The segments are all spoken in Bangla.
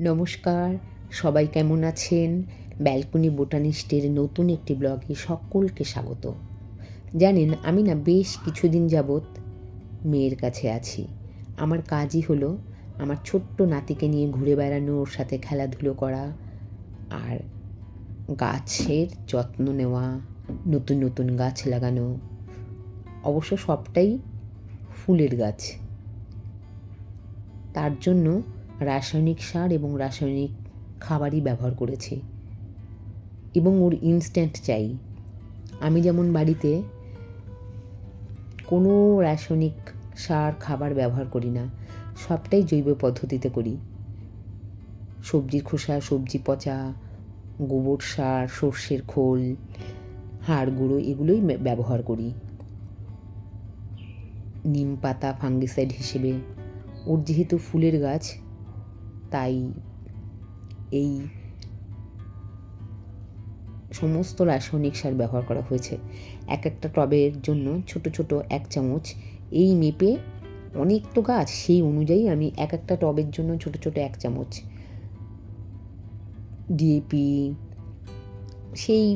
নমস্কার, সবাই কেমন আছেন? ব্যালকনি বোটানিস্টের নতুন একটি ব্লগে সকলকে স্বাগত। জানেন, আমি না বেশ কিছুদিন যাবৎ মেয়ের কাছে আছি। আমার কাজই হলো আমার ছোট্ট নাতিকে নিয়ে ঘুরে বেড়ানো, ওর সাথে খেলাধুলো করা আর গাছের যত্ন নেওয়া, নতুন নতুন গাছ লাগানো। অবশ্য সবটাই ফুলের গাছ। তার জন্য রাসায়নিক সার এবং রাসায়নিক খাবারই ব্যবহার করেছি। এবং ওর ইনস্ট্যান্ট চাই। আমি যেমন বাড়িতে কোনো রাসায়নিক সার, খাবার ব্যবহার করি না, সবটাই জৈব পদ্ধতিতে করি। সবজির খোসা, সবজি পচা, গোবর সার, সর্ষের খোল, হাড় গুঁড়ো এগুলোই ব্যবহার করি। নিম পাতা, ফাঙ্গিসাইড হিসেবে। ওর যেহেতু ফুলের গাছ তাই এই সমস্ত রাসায়নিক সার ব্যবহার করা হয়েছে। এক একটা টবের জন্য ছোট ছোট এক চামচ এই মেপে অনেক তো গাছ, সেই অনুযায়ী আমি এক একটা টবের জন্য ছোট ছোট এক চামচ ডিএপি সেই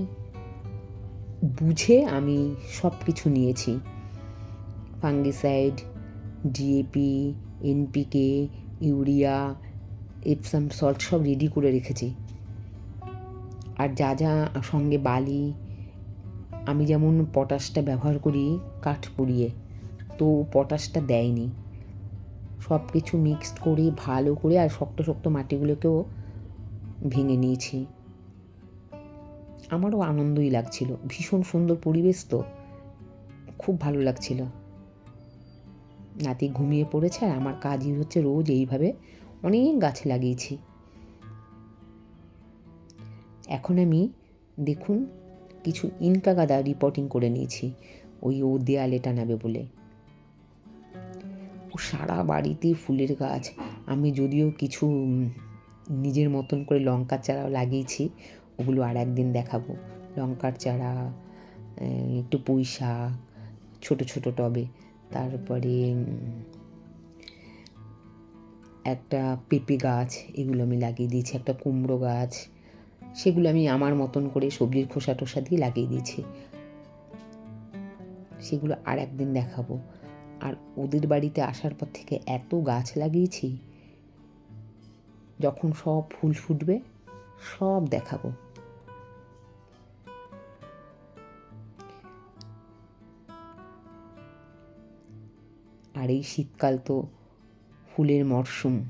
বুঝে আমি সব কিছু নিয়েছি। Fungicide DAP NPK urea Epsom salt সব রেডি করে রেখেছি। আর যা যা সঙ্গে বালি, আমি যেমন পটাশটা ব্যবহার করি কাঠ পুড়িয়ে, তো পটাশটা দেয়নি। সব কিছু মিক্সড করে, ভালো করে আর শক্ত শক্ত মাটিগুলোকেও ভেঙে নিয়েছি। আমারও আনন্দই লাগছিল। ভীষণ সুন্দর পরিবেশ তো। খুব ভালো লাগছিল। নাতি ঘুমিয়ে পড়েছে আর আমার কাজই হচ্ছে রোজ এইভাবে অনেক গাছ লাগিয়েছি। এখন আমি দেখুন কিছু ইনকা গাদা রিপোর্টিং করে নিয়েছি, ওই ও দেয়ালে টানাবে বলে। ও সারা বাড়িতে ফুলের গাছ, আমি যদিও কিছু নিজের মতন করে লঙ্কার চারাও লাগিয়েছি, ওগুলো আর একদিন দেখাবো। লঙ্কার চারা একটু পুঁই শাক, ছোটো ছোটো টবে, তারপরে একটা পেঁপে গাছ, এগুলো আমি লাগিয়ে দিয়েছি, একটা কুমড়ো গাছ। সেগুলো আমি আমার মতন করে সবজির খোসা টোসা দিয়ে লাগিয়ে দিয়েছি। সেগুলো আর একদিন দেখাবো। আর ওদের বাড়িতে আসার পর থেকে এত গাছ লাগিয়েছি, যখন সব ফুল ফুটবে, সব দেখাবো। আর এই শীতকাল তো ফুলের মরশুম।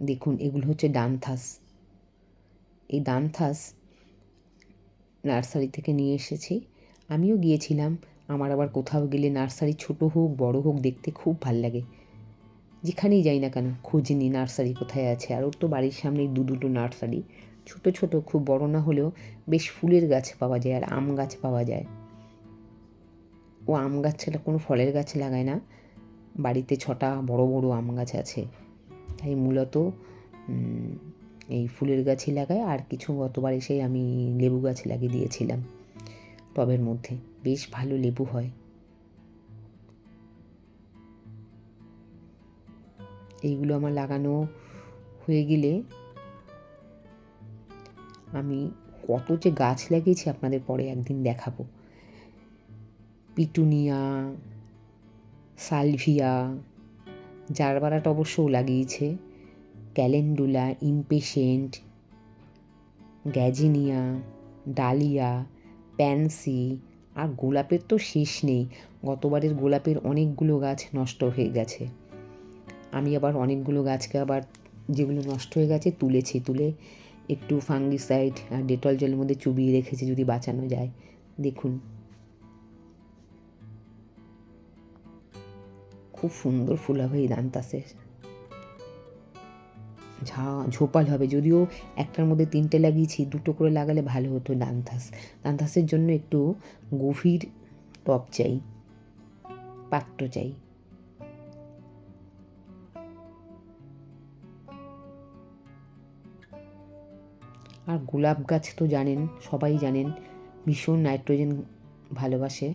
দেখুন, এগুলো হচ্ছে ডানথাস। এই ডানথাস নার্সারি থেকে নিয়ে এসেছি। আমিও গিয়েছিলাম। আমার আবার কোথাও গেলে নার্সারি ছোট হোক, বড় হোক, দেখতে খুব ভালো লাগে। যেখানেই যাই না কেন, খোঁজ নিই নার্সারি কোথায় আছে। আর ওর তো বাড়ির সামনেই দু দুটো নার্সারি। ছোট ছোট, খুব বড় না হলেও বেশ ফুলের গাছ পাওয়া যায় আর আম গাছ পাওয়া যায়। ও আম গাছ ছাড়া কোনো ফলের গাছ লাগায় না। বাড়িতে ছটা বড় বড় আম গাছ আছে। তাই মূলত এই ফুলের গাছই লাগাই, আর কিছু গতবার এসে আমি লেবু গাছ লাগিয়ে দিয়েছিলাম টবের মধ্যে। বেশ ভালো লেবু হয়। এইগুলো আমার লাগানো হয়ে গেলে আমি কত যে গাছ লাগিয়েছি আপনাদের পরে একদিন দেখাবো। পিটুনিয়া সালভিয়া, জারবারাটা অবশ্যও লাগিয়েছে। Calendula, impatiens, gazania, dahlia, pansy আর গোলাপের তো শেষ নেই। গতবারের গোলাপের অনেকগুলো গাছ নষ্ট হয়ে গেছে। আমি আবার অনেকগুলো গাছকে আবার যেগুলো নষ্ট হয়ে গেছে তুলেছি। তুলে একটু ফাঙ্গিসাইড আর ডেটল জলের মধ্যে চুবিয়ে রেখেছি যদি বাঁচানো যায়। দেখুন। খুব সুন্দর ফুল হবে এই দান্তাসের ঝা, ঝোপাল হবে। যদিও একটার মধ্যে তিনটে লাগিয়েছি, দুটো করে লাগালে ভালো হতো দান্তাস দান্তাসের জন্য একটু গভীর টপ চাই, পাত্র চাই। আর গোলাপ গাছ তো জানেন, সবাই জানেন, ভীষণ নাইট্রোজেন ভালোবাসে।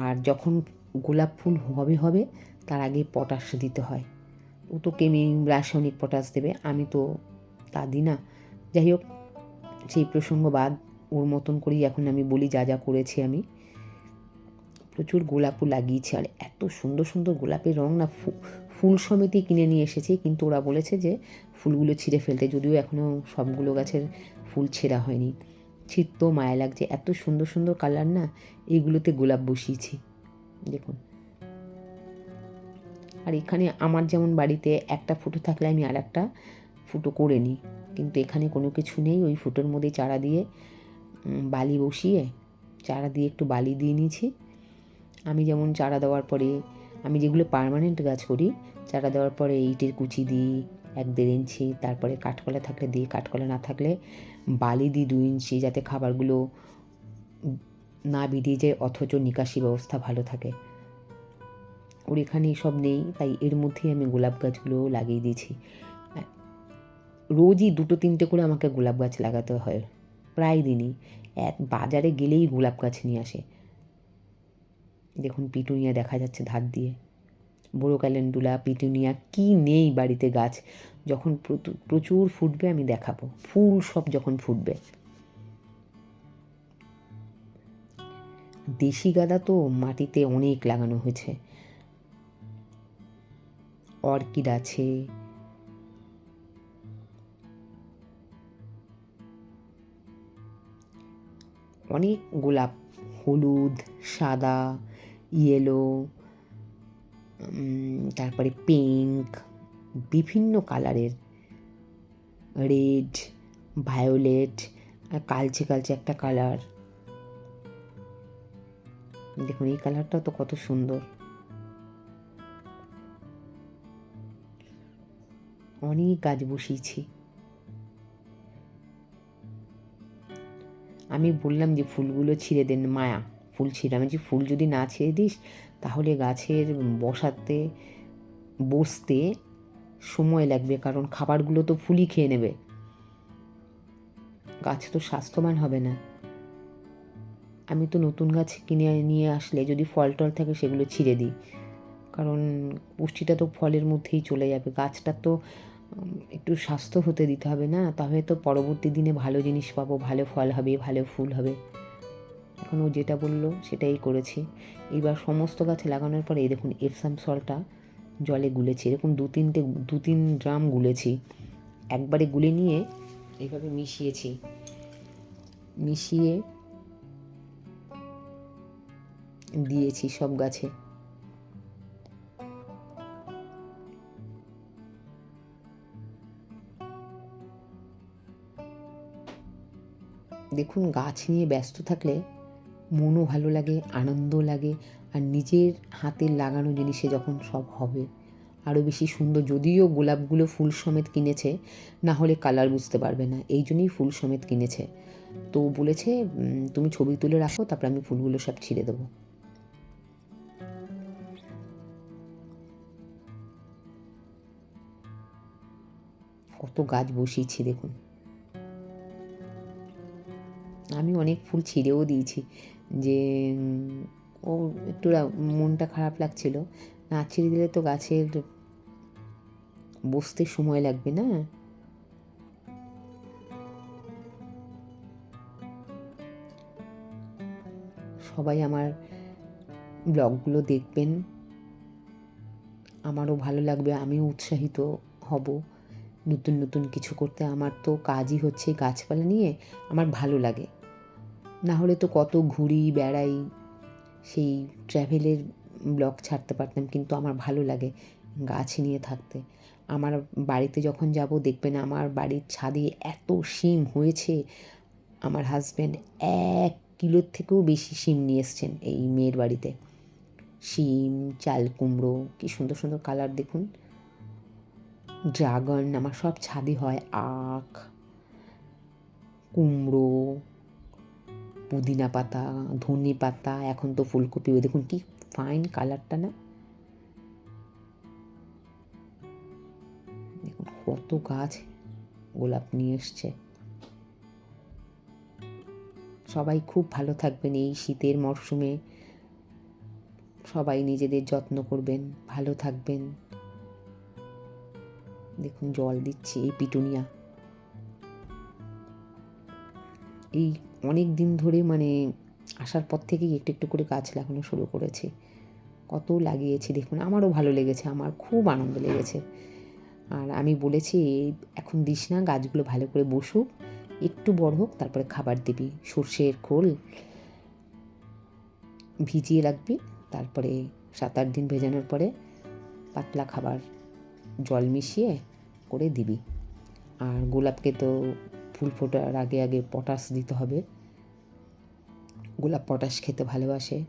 আর যখন গোলাপ ফুল হবে হবে, তার আগে পটাশ দিতে হয়। ও তো কেমি রাসায়নিক পটাশ দেবে, আমি তো তা দিই না। যাই হোক, সেই প্রসঙ্গ বাদ, ওর মতন করেই এখন আমি বলি যা যা করেছি আমি। প্রচুর গোলাপও লাগিয়েছি, আর এত সুন্দর সুন্দর গোলাপের রং না ফুল সমেতই কিনে নিয়ে এসেছি, কিন্তু ওরা বলেছে যে ফুলগুলো ছিঁড়ে ফেলতে, যদিও এখনও সবগুলো গাছের ফুল ছেঁড়া হয়নি। ছিঁড়তেও মায়া লাগছে, এত সুন্দর সুন্দর কালার না এইগুলোতে গোলাপ বসিয়েছি। দেখুন। আর এখানে আমার যেমন বাড়িতে একটা ফুটো থাকলে আমি আর একটা ফুটো করে নিই। কিন্তু এখানে কোনো কিছু নেই, ওই ফুটোর মধ্যে চারা দিয়ে বালি বসিয়ে, চারা দিয়ে একটু বালি দিয়ে নিয়েছি। আমি যেমন চারা দেওয়ার পরে, আমি যেগুলো পার্মানেন্ট গাছ করি, চারা দেওয়ার পরে ইটের কুচি দিই, এক দেড় ইঞ্চি, তারপরে কাঠকলা থাকলে দিই, কাঠকলা না থাকলে বালি দিই দু ইঞ্চি, যাতে খাবারগুলো না বেরিয়ে যায় অথচ নিকাশি ব্যবস্থা ভালো থাকে। ওর এখানে সব নেই, তাই এর মধ্যেই আমি গোলাপ গাছগুলো লাগিয়ে দিয়েছি। রোজই দুটো তিনটে করে আমাকে গোলাপ গাছ লাগাতে হয়, প্রায় দিনই। এক বাজারে গেলেই গোলাপ গাছ নিয়ে আসে। দেখুন, পিটুনিয়া দেখা যাচ্ছে ধার দিয়ে। বড়ো ক্যালেন্ডুলা পিটুনিয়া, কি নেই বাড়িতে গাছ। যখন প্রচুর- প্রচুর ফুটবে আমি দেখাবো। ফুল সব যখন ফুটবে। দেশি গাঁদা তো মাটিতে অনেক লাগানো হয়েছে। অর্কিড আছে। অনেক গোলাপ, হলুদ, সাদা ইয়েলো তারপরে পিঙ্ক বিভিন্ন কালারের রেড ভায়োলেট কালচে কালচে একটা কালার দেখুন, এই কালারটাও তো কত সুন্দর। অনেক গাছ বসিয়েছি। আমি বললাম যে ফুলগুলো ছিঁড়ে দেন মায়া, ফুল ছিঁড়ে আমি যে ফুল যদি না ছিঁড়ে দিস, তাহলে গাছের বসাতে, বসতে সময় লাগবে, কারণ খাবারগুলো তো ফুলই খেয়ে নেবে। গাছ তো স্বাস্থ্যবান হবে না। আমি তো নতুন গাছ কিনে নিয়ে আসলে যদি ফল টল থাকে সেগুলো ছিঁড়ে দিই। কারণ পুষ্টিটা তো ফলের মধ্যেই চলে যাবে। গাছটা তো একটু স্বাস্থ্য হতে দিতে হবে না? তাহলে তো পরবর্তী দিনে ভালো জিনিস পাবো, ভালো ফল হবে, ভালো ফুল হবে। এখন ও যেটা বলল সেটাই করেছি। এবার সমস্ত গাছে লাগানোর পরে এই দেখুন এপসাম সলটা জলে গুলেছি। এরকম দু তিনটে, দু তিন ড্রাম গুলেছি। একবারে গুলে নিয়ে এইভাবে মিশিয়েছি। মিশিয়ে দিয়েছি সব গাছে। দেখুন, গাছ নিয়ে ব্যস্ত থাকলে মনও ভালো লাগে আনন্দ লাগে, আর নিজের হাতের লাগানো জিনিসে যখন সব হবে, আরও বেশি সুন্দর। যদিও গোলাপগুলো ফুল সমেত কিনেছে, না হলে কালার বুঝতে পারবে না, এই জন্যই ফুল সমেত কিনেছে। তো বলেছে তুমি ছবি তুলে রাখো, তারপর আমি ফুলগুলো সব ছিঁড়ে দেবো। কত গাছ বসিয়েছি দেখুন। আমি অনেক ফুল ছিঁড়েও দিয়েছি যে ও একটু মনটা খারাপ লাগছিল। না ছিঁড়ে দিলে তো গাছের বসতে সময় লাগবে না। সবাই আমার ব্লগগুলো দেখবেন। আমারও ভালো লাগবে, আমিও উৎসাহিত হব। নতুন নতুন কিছু করতে আমার তো কাজই হচ্ছে গাছপালা নিয়ে, আমার ভালো লাগে। না হলে তো কত ঘুরি, বেড়াই, সেই ট্র্যাভেলের ব্লগ ছাড়তে পারতাম, কিন্তু আমার ভালো লাগে গাছ নিয়ে থাকতে। আমার বাড়িতে যখন যাব, দেখবেন আমার বাড়ির ছাদে এত শিম হয়েছে, আমার হাজব্যান্ড এক কিলোর থেকেও বেশি শিম নিয়ে এসছেন এই মেয়ের বাড়িতে। শিম, চাল কুমড়ো, কি সুন্দর সুন্দর কালার দেখুন। ড্রাগন, আমার সব ছাদে হয়, আখ, কুমড়ো পুদিনা পাতা ধনে পাতা এখন তো ফুলকপি। দেখুন কি ফাইন কালারটা না? দেখুন কত গাছ গোলাপ নিয়ে এসছে। সবাই খুব ভালো থাকবেন এই শীতের মরশুমে। সবাই নিজেদের যত্ন করবেন, ভালো থাকবেন। দেখুন, জল দিচ্ছি এই পিটুনিয়া। এই অনেক দিন ধরে মানে আসার পর থেকেই একটু একটু করে গাছ লাগানো শুরু করেছি। কত লাগিয়েছি, দেখুন, আমারও ভালো লেগেছে, আমার খুব আনন্দ লেগেছে। আর আমি বলেছি, এখন দিস না, গাছগুলো ভালো করে বসুক, একটু বড় হোক, তারপরে খাবার দিবি। সর্ষের খোল ভিজিয়ে রাখবি, তারপরে সাত আট দিন ভেজানোর পরে পাতলা খাবার জল মিশিয়ে করে দিবি। আর গোলাপকে তো ফুল ফোটার আগে আগে পটাশ দিতে হবে। গোলাপ পটাশ খেতে ভালোবাসে।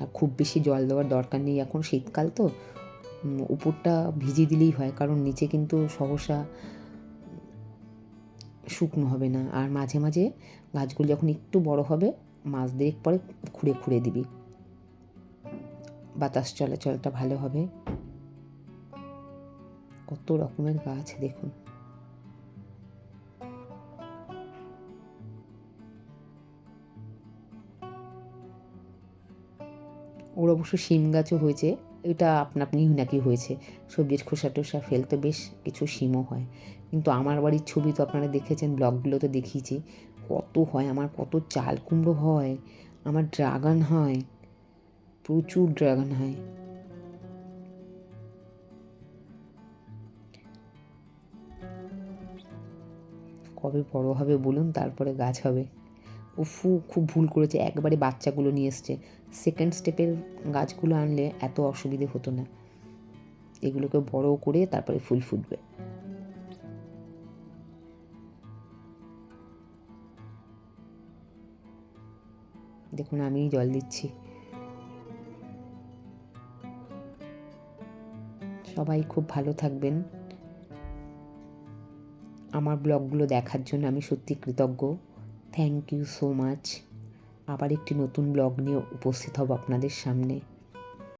আর খুব বেশি জল দেওয়ার দরকার নেই এখন শীতকাল তো। উপরটা ভিজিয়ে দিলেই হয়, কারণ নিচে কিন্তু সহসা শুকনো হবে না। আর মাঝে মাঝে গাছগুলো যখন একটু বড় হবে, মাস দেড়েক পরে খুঁড়ে খুঁড়ে দিবি। বাতাস চলাচলটা ভালো হবে। কত রকমের গাছ, দেখুন। ওর অবশ্য শিম গাছও হয়েছে। এটা আপনা আপনি নাকি হয়েছে। সবজির খোসা টোসা ফেলতে বেশ কিছু শিমও হয়। কিন্তু আমার বাড়ির ছবি তো আপনারা দেখেছেন, ব্লগগুলোতে দেখিয়েছি। কত হয় আমার, কত চাল কুমড়ো হয়, আমার ড্রাগন হয়, প্রচুর ড্রাগন হয়। কবে বড় হবে বলুন, তারপরে গাছ হবে। উফু খুব ভুল করেছে, একবারে বাচ্চাগুলো নিয়ে এসছে। সেকেন্ড স্টেপের গাছগুলো আনলে এত অসুবিধে হতো না। এগুলোকে বড় করে তারপরে ফুল ফুটবে। দেখুন, আমিই জল দিচ্ছি। সবাই খুব ভালো থাকবেন। আমার ব্লগগুলো দেখার জন্য আমি সত্যি কৃতজ্ঞ। থ্যাংক ইউ সো মাচ আবার একটি নতুন ব্লগ নিয়ে উপস্থিত হব আপনাদের সামনে।